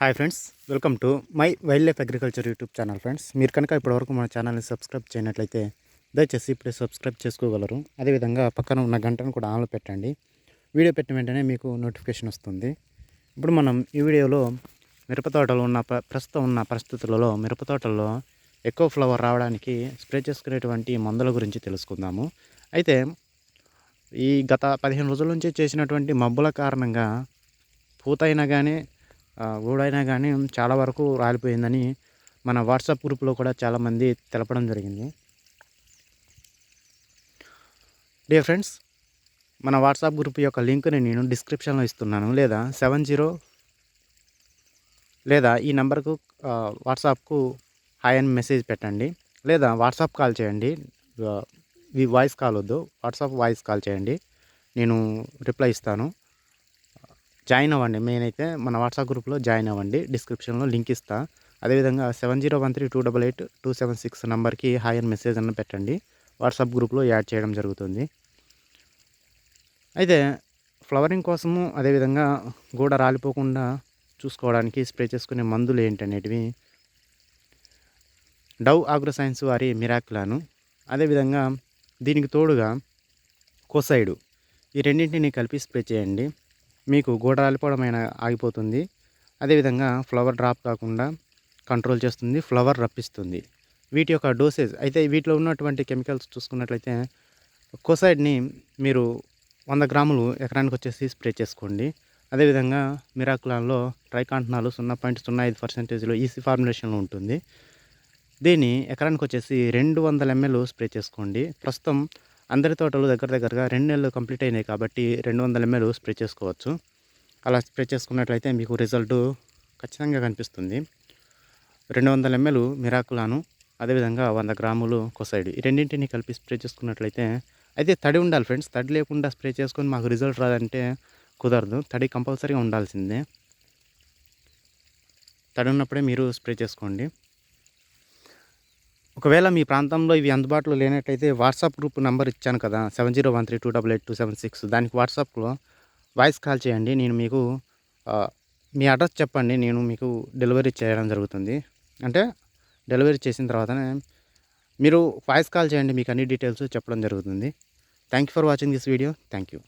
Hi friends welcome to my wild life agriculture YouTube channel friends. మీరు కనుక ఇప్పటివరకు మన ఛానల్ని సబ్స్క్రైబ్ చేయనట్లయితే దయచేసి ఇప్పుడే సబ్స్క్రైబ్ చేసుకోగలరు. అదేవిధంగా పక్కన ఉన్న గంటను కూడా ఆన్లో పెట్టండి. వీడియో పెట్టిన వెంటనే మీకు నోటిఫికేషన్ వస్తుంది. ఇప్పుడు మనం ఈ వీడియోలో మిరపతోటలో ఉన్న ప్ర- ప్రస్తుతం ఉన్న పరిస్థితులలో మిరపతోటల్లో ఎక్కువ ఫ్లవర్ రావడానికి స్ప్రే చేసుకునేటువంటి మందుల గురించి తెలుసుకుందాము. అయితే ఈ గత పదిహేను రోజుల నుంచి చేసినటువంటి మబ్బుల కారణంగా పూతైనా కానీ ఆ, ఊడైనా కానీ చాలా వరకు రాలిపోయిందని మన వాట్సాప్ గ్రూప్లో కూడా చాలామంది తెలపడం జరిగింది. డియర్ ఫ్రెండ్స్ మన వాట్సాప్ గ్రూప్ యొక్క లింక్ని నేను డిస్క్రిప్షన్లో ఇస్తున్నాను. లేదా సెవెన్ జీరో లేదా ఈ నెంబర్కు వాట్సాప్కు హాయ్ అని మెసేజ్ పెట్టండి. లేదా వాట్సాప్ కాల్ చేయండి. ఈ వాయిస్ కాల్ వద్దు. వాట్సాప్ వాయిస్ కాల్ చేయండి. నేను రిప్లై ఇస్తాను. జాయిన్ అవ్వండి. మెయిన్ అయితే మన వాట్సాప్ గ్రూప్లో జాయిన్ అవ్వండి. డిస్క్రిప్షన్లో లింక్ ఇస్తా. అదేవిధంగా seven zero one three two double eight two seven six నెంబర్కి హాయ్ అని మెసేజ్ అన్న పెట్టండి. వాట్సాప్ గ్రూప్లో యాడ్ చేయడం జరుగుతుంది. అయితే ఫ్లవరింగ్ కోసము అదేవిధంగా గూడ రాలిపోకుండా చూసుకోవడానికి స్ప్రే చేసుకునే మందులు ఏంటనేటివి డవ్ ఆగ్రో సైన్స్ వారి మిరాక్లాను. అదేవిధంగా దీనికి తోడుగా కోసైడు. ఈ రెండింటిని కలిపి స్ప్రే చేయండి. మీకు గోడ రాలిపోవడం అయినా ఆగిపోతుంది. అదేవిధంగా ఫ్లవర్ డ్రాప్ కాకుండా కంట్రోల్ చేస్తుంది ఫ్లవర్ రప్పిస్తుంది. వీటి యొక్క డోసేజ్ అయితే వీటిలో ఉన్నటువంటి కెమికల్స్ చూసుకున్నట్లయితే కోసైడ్ని మీరు వంద గ్రాములు ఎకరానికి వచ్చేసి స్ప్రే చేసుకోండి. అదేవిధంగా మిరాకులాన్లో ట్రైకాంటనాలు సున్నా పాయింట్ సున్నా ఐదు పర్సెంటేజ్లో ఈసీ ఫార్ములేషన్లో ఉంటుంది. దీన్ని ఎకరానికి వచ్చేసి రెండు వందల ఎంఎల్ స్ప్రే చేసుకోండి. ప్రస్తుతం అందరి తోటలు దగ్గర దగ్గరగా రెండు నెలలు కంప్లీట్ అయినాయి కాబట్టి రెండు వందల ఎంఎల్ స్ప్రే చేసుకోవచ్చు. అలా స్ప్రే చేసుకున్నట్లయితే మీకు రిజల్ట్ ఖచ్చితంగా కనిపిస్తుంది. రెండు వందల ఎంఎల్ మిరాకులాను అదేవిధంగా వంద గ్రాములు కొసైడ్ ఈ రెండింటిని కలిపి స్ప్రే చేసుకున్నట్లయితే అయితే తడి ఉండాలి ఫ్రెండ్స్. తడి లేకుండా స్ప్రే చేసుకొని మాకు రిజల్ట్ రాదంటే కుదరదు. తడి కంపల్సరీగా ఉండాల్సిందే. తడి ఉన్నప్పుడే మీరు స్ప్రే చేసుకోండి. ఒకవేళ మీ ప్రాంతంలో ఇవి అందుబాటులో లేనట్లయితే వాట్సాప్ గ్రూప్ నెంబర్ ఇచ్చాను కదా seven zero one three two double eight two seven six. దానికి వాట్సాప్లో వాయిస్ కాల్ చేయండి. నేను మీకు మీ అడ్రస్ చెప్పండి. నేను మీకు డెలివరీ చేయడం జరుగుతుంది. అంటే డెలివరీ చేసిన తర్వాతనే మీరు వాయిస్ కాల్ చేయండి. మీకు అన్ని డీటెయిల్స్ చెప్పడం జరుగుతుంది. Thank you for watching this video. Thank you.